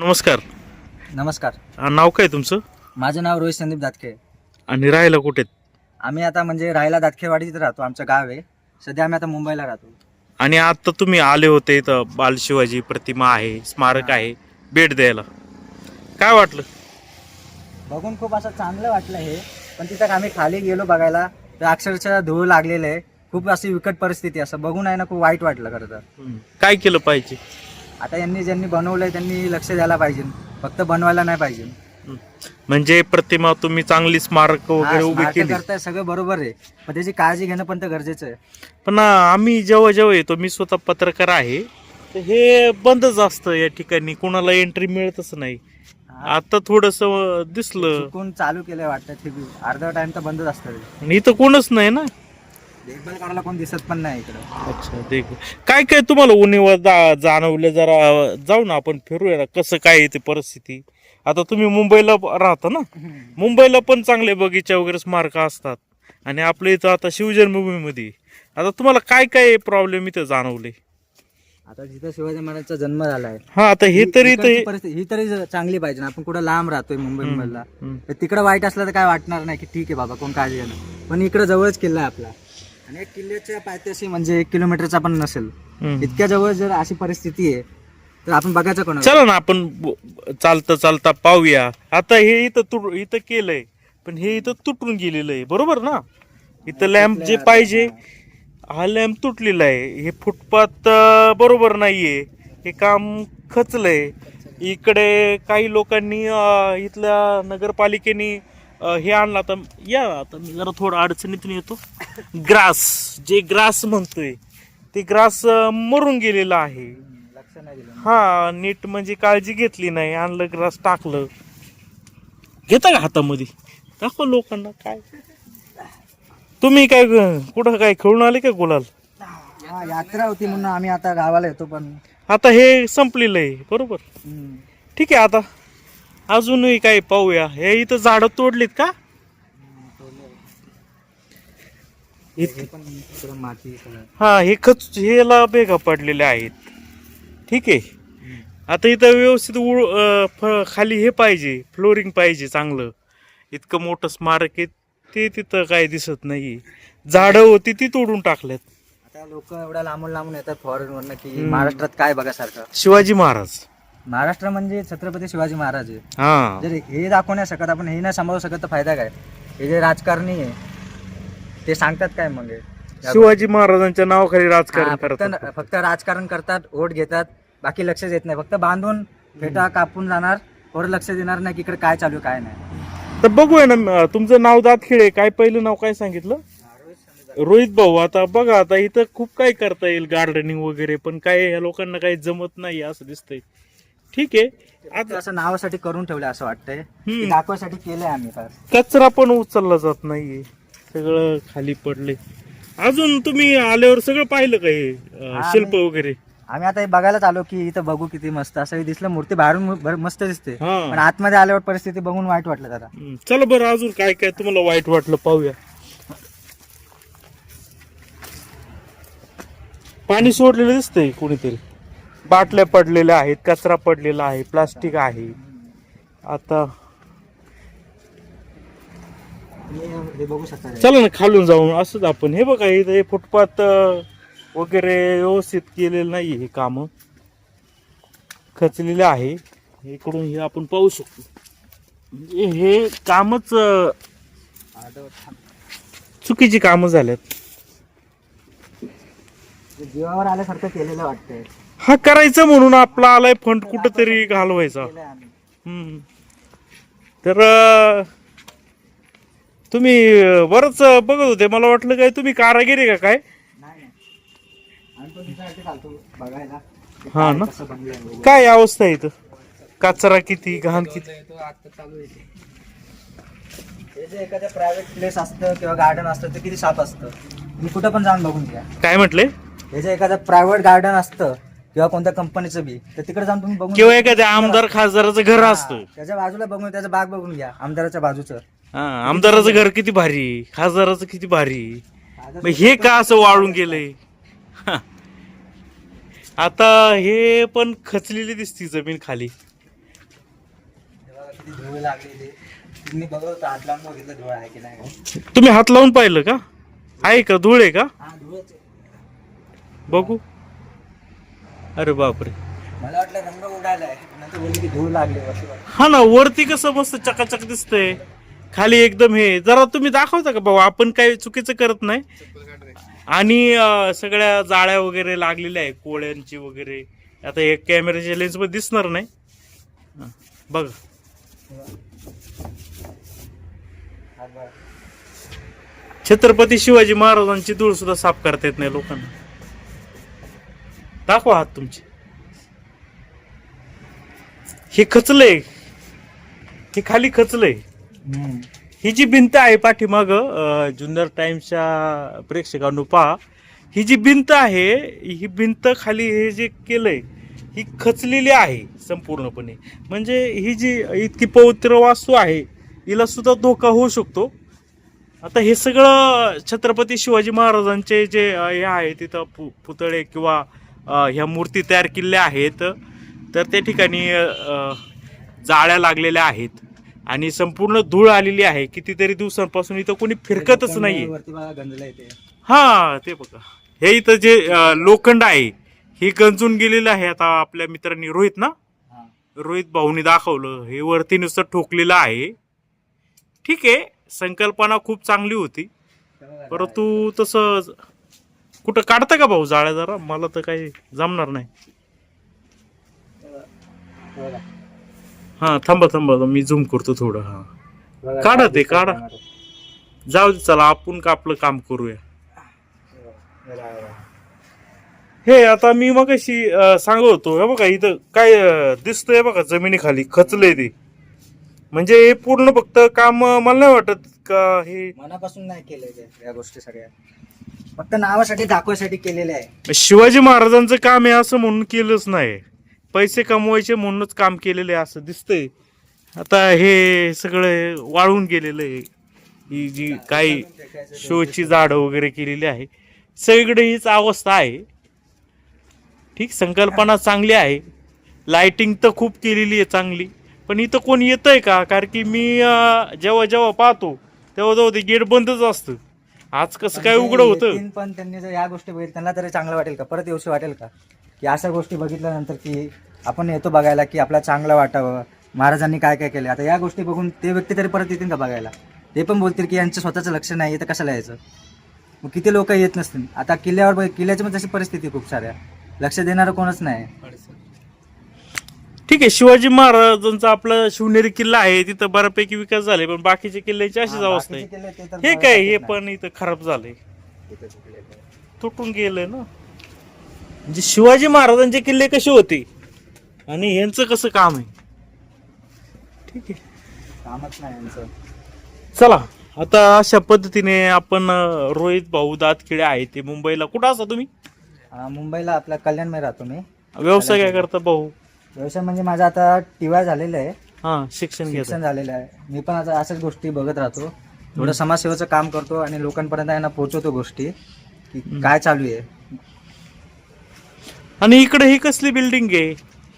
नमस्कार. नमस्कार. नाव काय तुमचं? माझं नाव रोहित संदीप दातके. आणि राहायला कुठे? आम्ही आता म्हणजे राहायला दातखेवाडीत राहतो आमचं गाव आहे. सध्या आम्ही आता मुंबईला राहतो. आणि आता तुम्ही आले होते इथं बाल शिवाजी प्रतिमा आहे स्मारक आहे भेट द्यायला. काय वाटलं? बघून खूप असं चांगलं वाटलं हे पण तिथं आम्ही खाली गेलो बघायला तर अक्षरशः धूळ लागलेलं आहे. खूप अशी विकट परिस्थिती आहे. असं बघून आहे ना खूप वाईट वाटलं खरं तर. काय केलं पाहिजे? आता यांनी ज्यांनी बनवलंय त्यांनी लक्ष द्यायला पाहिजे. फक्त बनवायला नाही पाहिजे. म्हणजे प्रतिमा तुम्ही चांगली स्मारक वगैरे उभी केली. करताय सगळं बरोबर आहे. पण त्याची काळजी घेणं पण तर गरजेचं आहे. पण आम्ही जेव्हा जेव्हा येतो मी स्वतः पत्रकार आहे. तर हे बंदच असतं या ठिकाणी. कोणाला एंट्री मिळतच नाही. आता थोडस दिसलं. चुकून चालू केलंय वाटतं. अर्धा टाइम तर बंदच असतं इथं कोणच नाही ना? देखभाल करायला कोण दिसत पण नाही इकडं. अच्छा देख. काय काय तुम्हाला उन्हीवर जा- जाणवलं जरा जाऊ ना आपण फिरूया ना कसं काय आहे ते परिस्थिती? आता तुम्ही मुंबईला राहता ना? मुंबईला पण चांगले बगीचा वगैरे स्मारक असतात. आणि आपल्या इथं आता शिवजन्मभूमीमध्ये. आता तुम्हाला काय काय प्रॉब्लेम इथं जाणवले? आता जिथं शिवाजी महाराजांचा जन्म झालाय. हा आता हे तरी इकडची परिस्थिती ही तरी ज- चांगली पाहिजे ना. आपण कुठं लांब राहतोय मुंबई हम्म, मुंबईला. हम्म. तर तिकडं वाईट असलं तर काय वाटणार नाही की ठीक आहे बाबा कोण काळजी घेणं पण इकडं जवळच किल्ला आहे आपला. आणि एक किल्ल्याच्या पायथ्याशी म्हणजे एक किलोमीटरचा पण नसेल. इतक्या जवळ जर अशी परिस्थिती आहे तर आपण बघायचं कोण चला ना आपण चालता चालता पाहूया. आता हे इथं तुट इथं केलंय पण हे इथं तुटून गेलेलं आहे. बरोबर ना? इथं लॅम्प जे पाहिजे हा लॅम्प तुटलेला आहे. हे फुटपाथ बरोबर नाहीये. हे काम खचलंय. इकडे काही लोकांनी इथल्या नगरपालिकेने हे आणलं आता या आता मी जरा थोडं अडचणीतून येतो. ग्रास जे ग्रास म्हणतोय ते ग्रास मरून गेलेलं आहे. हा नीट म्हणजे काळजी घेतली नाही आणलं ग्रास टाकलं. घेता का हातामध्ये? दाखव लोकांना काय. तुम्ही काय कुठं काय खेळून आले का गुलाल? हा यात्रा होती म्हणून आम्ही आता गावाला येतो पण. आता हे संपलेलं आहे बरोबर? ठीक आहे आता अजूनही काय पाहूया. हे इथं झाडं तोडलीत का? हे हा खच हेला बेगा पडलेले आहेत. ठीक आहे. आता इथं व्यवस्थित उळ खाली हे पाहिजे फ्लोरिंग पाहिजे चांगलं. इतकं मोठं स्मारक आहे ते तिथं काय दिसत नाही. झाडं होती ती तोडून टाकल्यात. आता लोक एवढ्या लांबून लांबून येतात फॉरेन वरनं की महाराष्ट्रात काय बघासारखं शिवाजी महाराज. महाराष्ट्र म्हणजे छत्रपती शिवाजी महाराज आहे. हा. जर हे दाखवू नाही शकत आपण हे नाही सांभाळू शकत तर फायदा काय? हे जे राजकारणी आहे ते सांगतात काय मग हे? शिवाजी महाराजांच्या नावाखाली राजकारण हा, करतात. फक्त फक्त राजकारण करतात वोट घेतात बाकी लक्ष देत नाही. फक्त बांधून फेटा कापून जाणार वर लक्ष देणार नाही की इकडे काय चालू आहे, काय नाही. तर बघूया ना तुमचं नाव दातखिळे काय पहिलं नाव काय सांगितलं? रोहित भाऊ आता बघा आता इथं खूप काय करता येईल गार्डनिंग वगैरे पण काय या लोकांना काही जमत नाही असं दिसतंय. ठीक आहे. आता असं नावासाठी करून ठेवलं असं वाटतंय. हम्म. दाखवासाठी केलंय आम्ही फार कचरा पण उचलला जात नाहीये. सगळं खाली पडले. अजून तुम्ही आल्यावर सगळं पाहिलं का हे अं, हा, शिल्प वगैरे? आम्ही आता हे बघायलाच आलो की इथं बघू किती मस्त. असं हे दिसलं मूर्ती बाहेरून मु- भर- मस्त दिसते. हा. पण आतमध्ये आल्यावर परिस्थिती बघून वाईट वाटलं जरा. हम्म, चला बरं अजून काय काय तुम्हाला वाईट वाटलं पाहूया. पाणी सोडलेलं दिसतंय कोणीतरी. बाटल्या पडलेल्या आहेत कचरा पडलेला आहे प्लास्टिक आहे. आता चला ना खालून जाऊन असंच आपण. हे बघा इथं हे फुटपाथ वगैरे व्यवस्थित केलेलं नाही हे काम. खचलेले आहे. इकडून हे आपण पाहू शकतो. म्हणजे हे कामच चुकीची कामं झाल्यात. जीवावर आल्यासारखं केलेलं वाटतंय. हा करायचं म्हणून आपला आलाय फंड कुठंतरी घालवायचा. हम्म. तर अं, तुम्ही अं, बरंच बघत होते. मला वाटलं काय तुम्ही कारागिरी का काय? नाही आम्ही पण बघायला. हा काय ना? कसं बनलंय वगैरे. काय अवस्था आहे इथं? कचरा किती घाण किती? हे जे एखाद्या प्रायव्हेट प्लेस असतं किंवा गार्डन असतं ते किती साफ असतं? तुम्ही कुठं पण जाऊन बघून घ्या. काय म्हटले? हे जे एखादं प्रायव्हेट गार्डन असतं किंवा कोणत्या कंपनीचं बी तर तिकडे जाऊन तुम्ही बघून किंवा एखाद्या आमदार खासदाराचं घर असतं. हा, त्याच्या बाजूला बघून त्याचा बाग बघून घ्या आमदाराच्या बाजूचं. हा आमदाराचं घर किती भारी खासदाराचं किती भारी. मग हे का असं वाळून गेलंय? हा. आता हे पण खचलेली दिसती जमीन खाली. किती धूळ लागलेली. तुम्ही बघत होता हात लावून बघितलं धूळ आहे की नाही. तुम्ही हात लावून पाहिलं का? आहे का? धूळ आहे का? हा धूळच. बघू. अरे बापरे. मला वाटलं रंग उडालाय. नंतर बोलली की धूळ लागली वरती वर. हा ना वरती कसं मस्त चकाचक दिसतंय. खाली एकदम हे. जरा तुम्ही दाखवता का भाऊ? आपण काही चुकीचं करत नाही. आणि अं, सगळ्या जाळ्या वगैरे लागलेल्या आहे कोळ्यांची वगैरे. आता हे कॅमेऱ्याच्या लेन्समध्ये दिसणार नाही. हा, बघा. हात बघा. छत्रपती शिवाजी महाराजांची धूळ सुद्धा साफ करता येत नाही लोकांना. दाखवा हात तुमचे. हे खचलंय. हे खाली खचलंय. ही जी भिंत आहे पाठीमाग जुन्नर टाइम्सच्या प्रेक्षकांनो पहा. ही जी भिंत आहे ही भिंत खाली हे जे केलंय ही खचलेली आहे संपूर्णपणे. म्हणजे ही जी इतकी पवित्र वास्तू आहे हिला सुद्धा धोका होऊ शकतो. आता हे सगळं छत्रपती शिवाजी महाराजांचे जे हे आहे तिथं पु पुतळे किंवा ह्या मूर्ती तयार केलेल्या आहेत. तर त्या ठिकाणी जाळ्या लागलेल्या आहेत. आणि संपूर्ण धूळ आलेली आहे. कितीतरी दिवसांपासून इथं कोणी फिरकतच येते हा ते बघा. हे इथं जे लोखंड आहे हे गंजून गेलेलं आहे. आता आपल्या मित्रांनी रोहित ना? रोहित भाऊनी दाखवलं. हे वरती नुसतं ठोकलेलं आहे. ठीक आहे. संकल्पना खूप चांगली होती. परंतु तसं कुठं काढता का भाऊ जाळ्या जरा मला तर काही जमणार नाही बघा. हा थांबा थांबा मी झूम करतो थोडं हा बघा. काढा ते, काढा. जाऊ दे चला आपण का आपलं काम करूया बघा, बघा. हे आता मी मग अशी सांगत होतो हे बघा इथं काय अं, दिसतंय बघा जमिनीखाली खचलंय ते म्हणजे हे पूर्ण फक्त काम अं, मला नाही वाटत का हे मनापासून नाही केलंय ते या गोष्टी सगळ्या फक्त नावासाठी दाखवायसाठी केलेले आहे. शिवाजी महाराजांचं काम आहे असं म्हणून केलंच नाही. पैसे कमवायचे म्हणूनच काम केलेलं आहे असं दिसतंय. आता हे सगळं वाळून गेलेलं आहे. ही जी काही शोची झाडं वगैरे केलेली आहे. सगळीकडे हीच अवस्था आहे. ठीक संकल्पना चांगली आहे. लाइटिंग तर खूप केलेली आहे चांगली. पण इथं कोण येतंय का? कारण की मी अं, जेव्हा जेव्हा पाहतो तेव्हा तेव्हा ते गेट बंदच असतं. आज कसं काय उघडं होतं? पण त्यांनी जर या गोष्टी बघितल्या त्यांना तरी चांगलं वाटेल का? परत येऊशी वाटेल का? की अशा गोष्टी बघितल्यानंतर की आपण येतो बघायला की आपल्याला चांगलं वाटावं. महाराजांनी काय काय केलं? आता या गोष्टी बघून ते व्यक्ती तरी परत येतील का बघायला? ते पण बोलतील की यांचं स्वतःचं लक्ष नाही तर कशाला यायचं? मग किती लोक येत नसतील? आता किल्ल्यावर किल्ल्याची पण तशी परिस्थिती खूप साऱ्या. लक्ष देणारं कोणच नाही. ठीक आहे शिवाजी महाराजांचा आपला शिवनेरी किल्ला आहे तिथं बऱ्यापैकी विकास झाले पण बाकीचे किल्ल्याची अशीच अवस्था बाकीचे आहे किल्ले ते तर हे काय हे. पण इथं खराब झालंय. इथे चुकले ते. तुटून गेलंय ना. म्हणजे शिवाजी महाराजांचे किल्ले कसे होते? आणि यांचं कसं काम आहे? ठीक आहे. कामच नाही यांचं. चला आता अशा पद्धतीने आपण अं, रोहित भाऊ दातखिळे आहे ते मुंबईला. कुठं असता तुम्ही? मुंबईला आपल्या कल्याणमध्ये राहतो मी. व्यवसाय काय करता भाऊ? व्यवसाय म्हणजे माझा आता टीवाय झालेलं आहे. हा शिक्षण घेता शिक्षण झालेलं आहे. मी पण आता अशाच गोष्टी बघत राहतो. थोडं समाजसेवेचं काम करतो आणि लोकांपर्यंत यांना पोहोचवतो गोष्टी की काय चालू आहे. आणि इकडे ही कसली बिल्डिंग आहे?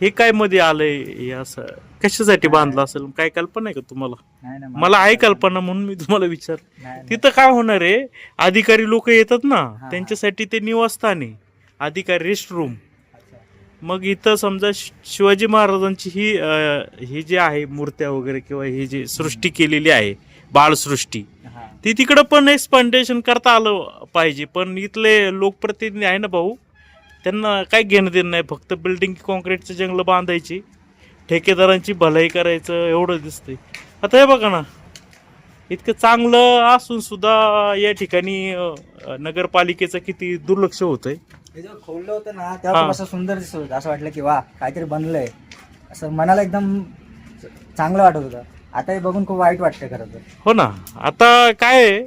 हे काय मध्ये आलंय? हे असं कशासाठी बांधलं असेल? काय कल्पना आहे का तुम्हाला? नाही ना मला आहे कल्पना म्हणून मी तुम्हाला विचार नाही. तिथं काय होणार आहे? अधिकारी लोक येतात ना. त्यांच्यासाठी ते निवासस्थान आहे. अधिकारी रेस्ट रूम. मग इथं समजा शिवाजी महाराजांची ही अं, ही जी आहे मूर्त्या वगैरे किंवा ही जी सृष्टी केलेली आहे बाळसृष्टी हा. ती तिकडं पण एक्सपांडेशन करता आलं पाहिजे. पण इथले लोकप्रतिनिधी आहे ना भाऊ त्यांना काय घेणं देणं नाही. फक्त बिल्डिंग कॉन्क्रीटचं जंगल बांधायची ठेकेदारांची भलाई करायचं एवढं दिसतंय. आता हे बघा ना इतकं चांगलं असून सुद्धा या ठिकाणी नगरपालिकेचं किती दुर्लक्ष होतंय. हे जेव्हा खोललं होतं ना तेव्हा हा. असं सुंदर दिसत होतं. असं वाटलं की वा काहीतरी बनलंय. असं मनाला एकदम चांगलं वाटत होतं. आता हे बघून खूप वाईट वाटतंय खरं तर. हो ना. आता काय आहे,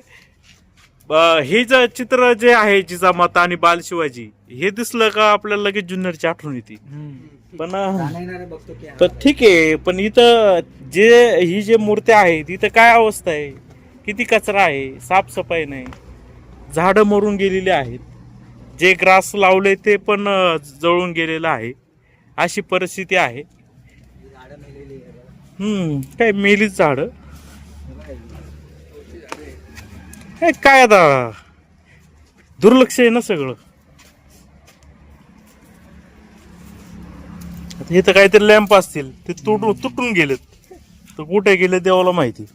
हे जे चित्र जे आहे जिजामाता आणि बाल शिवाजी हे दिसलं का आपल्याला लगेच जुन्नरची आठवण येते? पण तर ठीक आहे पण इथं जे ही जे मूर्त्या आहेत इथं काय अवस्था आहे? किती कचरा आहे? साफसफाई नाही. झाडं मरून गेलेली आहेत. जे ग्रास लावले ते पण जळून गेलेलं आहे. अशी परिस्थिती आहे. काय मेलीच झाड. काय आता? दुर्लक्ष आहे ना सगळं. आता हे तर काहीतरी लॅम्प असतील ते तुटून तुटून गेलेत. तर कुठे गेले देवाला माहिती?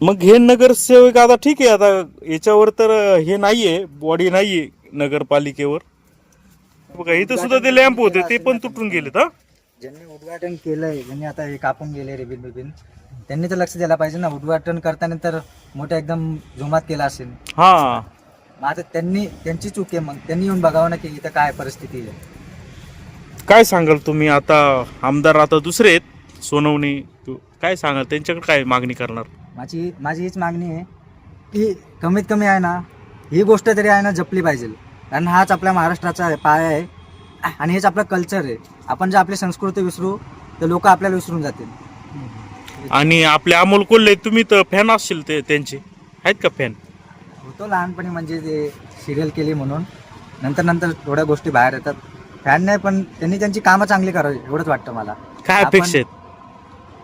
मग हे नगरसेवक आता ठीक आहे आता याच्यावर तर हे नाहीये बॉडी नाहीये नगरपालिकेवर. बघा इथं सुद्धा ते लॅम्प होते ते पण तुटून गेलेत हा. ज्यांनी उद्घाटन केलंय ज्यांनी आता हे कापून गेले रिबिन बिबिन त्यांनी तर लक्ष द्यायला पाहिजे ना. उद्घाटन करताना तर मोठ्या एकदम जोमात केला असेल. हा. मग आता त्यांनी त्यांची चूक आहे मग. त्यांनी येऊन बघावं ना की इथं काय परिस्थिती आहे. काय सांगाल तुम्ही? आता आमदार आता दुसरे आहेत सोनवणे. तू- काय सांगाल? त्यांच्याकडे काय मागणी करणार? माझी माझी हीच मागणी आहे की कमीत कमी आहे ना ही गोष्ट तरी आहे ना जपली पाहिजे. कारण हाच आपल्या महाराष्ट्राचा पाया आहे. आणि हेच आपलं कल्चर आहे. आपण जर आपली संस्कृती विसरू तर लोक आपल्याला विसरून जातील. आणि आपले अमोल कोल्हे तुम्ही तर फॅन असशील ते त्यांचे. आहेत का फॅन होतो लहानपणी म्हणजे ते सिरियल केली म्हणून. नंतर नंतर थोड्या गोष्टी बाहेर येतात. फॅन नाही पण त्यांनी त्यांची कामं चांगली करावी एवढंच वाटतं मला. काय आपण- अपेक्षा आहेत?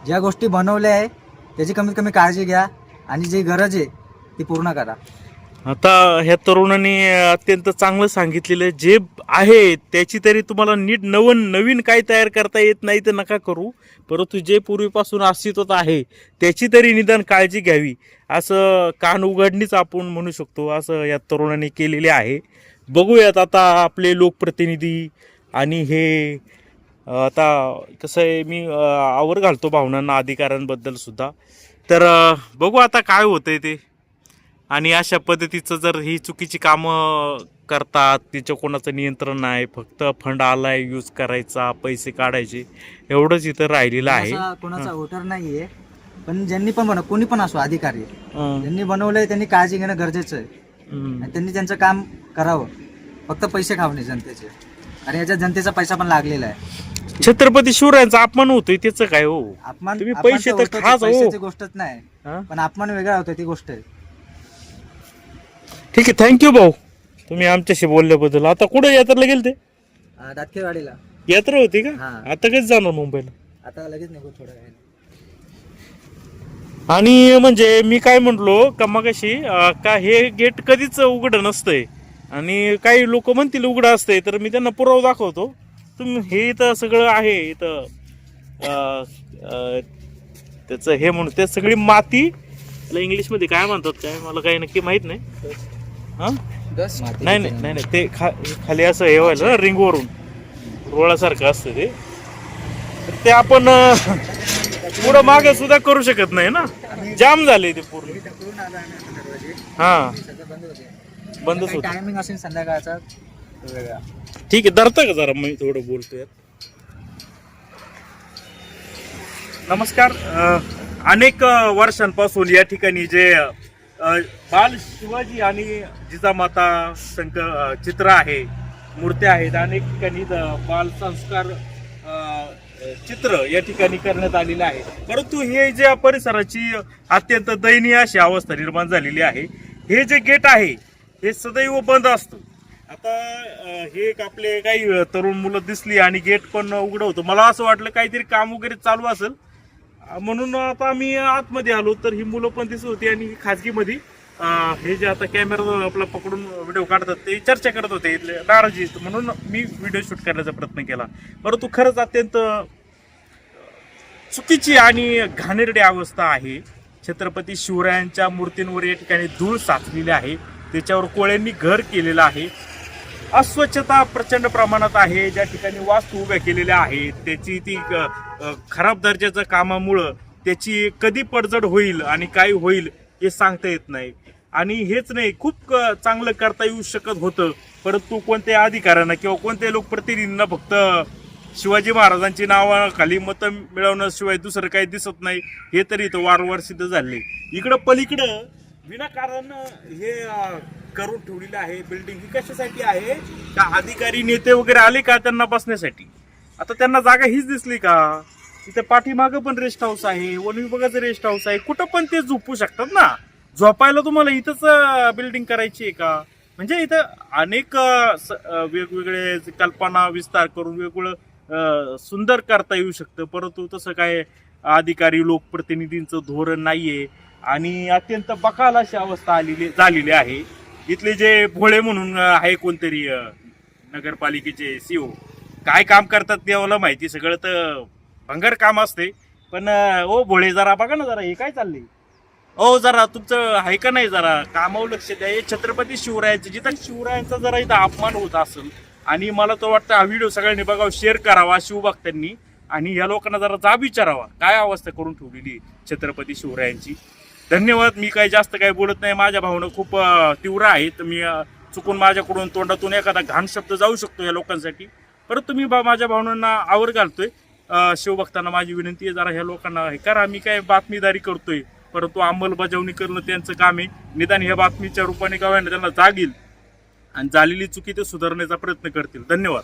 ज्या गोष्टी बनवल्या आहे त्याची कमीत कमी काळजी घ्या. आणि जी गरज आहे ती पूर्ण करा. आता ह्या तरुणाने अत्यंत चांगलं सांगितलेलं आहे. जे आहे त्याची तरी तुम्हाला नीट नवन नवीन काय तयार करता येत नाही तर नका करू. परंतु जे पूर्वीपासून अस्तित्वात आहे त्याची तरी निदान काळजी घ्यावी. असं कान उघडणीच आपण म्हणू शकतो असं या तरुणाने केलेले आहे. बघूयात आता आपले लोकप्रतिनिधी आणि हे आता कसं आहे मी आवर घालतो भावनांना अधिकाऱ्यांबद्दल सुद्धा. तर बघू आता काय होतंय ते. आणि अशा पद्धतीचं जर ही चुकीची कामं करतात तिच्या कोणाचं नियंत्रण नाही फक्त फंड आलाय यूज करायचा पैसे काढायचे एवढंच इथं राहिलेलं आहे. असा कोणाचा वोटर नाहीये. पण ज्यांनी पण बनव कोणी पण असो अधिकारी. हं. ज्यांनी बनवलंय त्यांनी काळजी घेणं गरजेचं आहे. आणि त्यांनी त्यांचं काम करावं फक्त पैसे खावणे जनतेचे. आणि याच्यात जनतेचा पैसा पण लागलेला आहे. छत्रपती शिवरायांचा अपमान होतोय त्याचं काय हो? अपमान तुम्ही अपमान पैसे तर होतोच आहे, खाच हो. पैशाची गोष्टच नाही. हं? पण अपमान वेगळा होतो ती गोष्ट आहे. ठीक आहे थँक्यू भाऊ. तुम्ही आमच्याशी बोलल्याबद्दल. आता कुठे यात्रेला गेले ते अं, यात्रा होती का? हा. आता कधी जाणार मुंबईला? आता लगेच निघू थोड्या वेळाने. आणि म्हणजे मी काय म्हटलो का मगाशी अं, का हे गेट कधीच उघडं नसतंय. आणि काही लोक म्हणतील उघडं असतंय तर मी त्यांना पुरावा दाखवतो. तुम्ही हे इथं सगळं आहे इथं अं, अं, त्याचं हे म्हणून ते सगळी माती त्याला इंग्लिशमध्ये काय म्हणतात काय? मला काही नक्की माहीत नाही. हां? नाही नाही नाही नाही. ते खा खाली असं हे व्हायला ना रिंगवरून. रोळासारखं असतं ते. तर ते आपण अं, पुढं मागे सुद्धा करू शकत नाही ना. जाम झाले ते पूर्ण. हा. सगळं बंद होते. बंदच होत. टायमिंग असेल संध्याकाळचा तो वेगळा. ठीक आहे धरता का जरा? मी थोडं बोलतोय नमस्कार. अ, अनेक अ, वर्षांपासून या ठिकाणी जे अ, बाल शिवाजी आणि जिजामाता संक चित्र आहे मूर्त्या आहेत. अनेक ठिकाणी बाल संस्कार चित्र या ठिकाणी करण्यात आलेलं आहे. परंतु हे जे परिसराची अत्यंत दयनीय अशी अवस्था निर्माण झालेली आहे हे जे गेट आहे हे सदैव बंद असतं. आता हे एक आपले काही तरुण मुलं दिसली आणि गेट पण उघडं होतं. मला असं वाटलं काहीतरी काम वगैरे चालू असेल म्हणून आता आम्ही आतमध्ये आलो तर ही मुलं पण दिसत होती आणि खाजगीमध्ये हे जे आता कॅमेरा आपला पकडून व्हिडिओ काढतात ते चर्चा करत होते इथले नाराजी म्हणून मी व्हिडिओ शूट करण्याचा प्रयत्न केला. परंतु खरंच अत्यंत चुकीची आणि घाणेरडी अवस्था आहे. छत्रपती शिवरायांच्या मूर्तींवर या ठिकाणी धूळ साचलेली आहे. त्याच्यावर कोळ्यांनी घर केलेलं आहे. अस्वच्छता प्रचंड प्रमाणात आहे ज्या ठिकाणी वास्तू उभ्या केलेल्या आहेत त्याची ती खराब दर्जाचं कामामुळं त्याची कधी पडझड होईल आणि काय होईल हे सांगता येत नाही. आणि हेच नाही खूप चांगलं करता येऊ शकत होतं परंतु कोणत्या अधिकाऱ्यांना किंवा कोणत्या लोकप्रतिनिधींना फक्त शिवाजी महाराजांची नावाखाली मतं मिळवण्याशिवाय दुसरं काही दिसत नाही हे तरी इथं वारंवार सिद्ध झाले. इकडं पलीकडं विनाकारण हे करून ठेवलेलं आहे. बिल्डिंग ही कशासाठी आहे? का अधिकारी नेते वगैरे आले का त्यांना बसण्यासाठी? आता त्यांना जागा हीच दिसली का? तिथे पाठीमागं पण रेस्ट हाऊस आहे वन विभागाचं रेस्ट हाऊस आहे. कुठं पण ते झोपू शकतात ना? झोपायला तुम्हाला इथंच बिल्डिंग करायची आहे का? म्हणजे इथं अनेक वेगवेगळे कल्पना विस्तार करून वेगवेगळं सुंदर करता येऊ शकतं. परंतु तसं काय अधिकारी लोकप्रतिनिधींचं धोरण नाहीये. आणि अत्यंत बकाल अशी अवस्था आलेली झालेली आहे. इथले जे भोळे म्हणून आहे कोणतरी नगरपालिकेचे सीओ काय काम करतात देवाला माहिती. सगळं तर भंगर काम असते. पण ओ भोळे जरा बघा ना जरा हे काय चाललंय? ओ जरा तुमचं आहे का नाही जरा? कामावर लक्ष द्या. हे छत्रपती शिवरायांचं जिथं शिवरायांचा जरा इथं अपमान होत असेल आणि मला तो वाटतं हा व्हिडिओ सगळ्यांनी बघावा शेअर करावा शिवभक्तांनी आणि या लोकांना जरा जाब विचारावा. काय अवस्था करून ठेवलेली छत्रपती शिवरायांची? धन्यवाद. मी काही जास्त काही बोलत नाही. माझ्या भावना खूप तीव्र आहेत. मी चुकून माझ्याकडून तोंडातून एखादा घाण शब्द जाऊ शकतो या लोकांसाठी. परंतु मी बा- माझ्या भावनांना आवर घालतोय. शिवभक्तांना माझी विनंती आहे जरा ह्या लोकांना हे करा. मी काय बातमीदारी करतोय. परंतु अंमलबजावणी करणं त्यांचं काम आहे. निदान ह्या बातमीच्या रूपाने का होईना त्यांना जागील आणि झालेली चुकी ते सुधारण्याचा प्रयत्न करतील. धन्यवाद.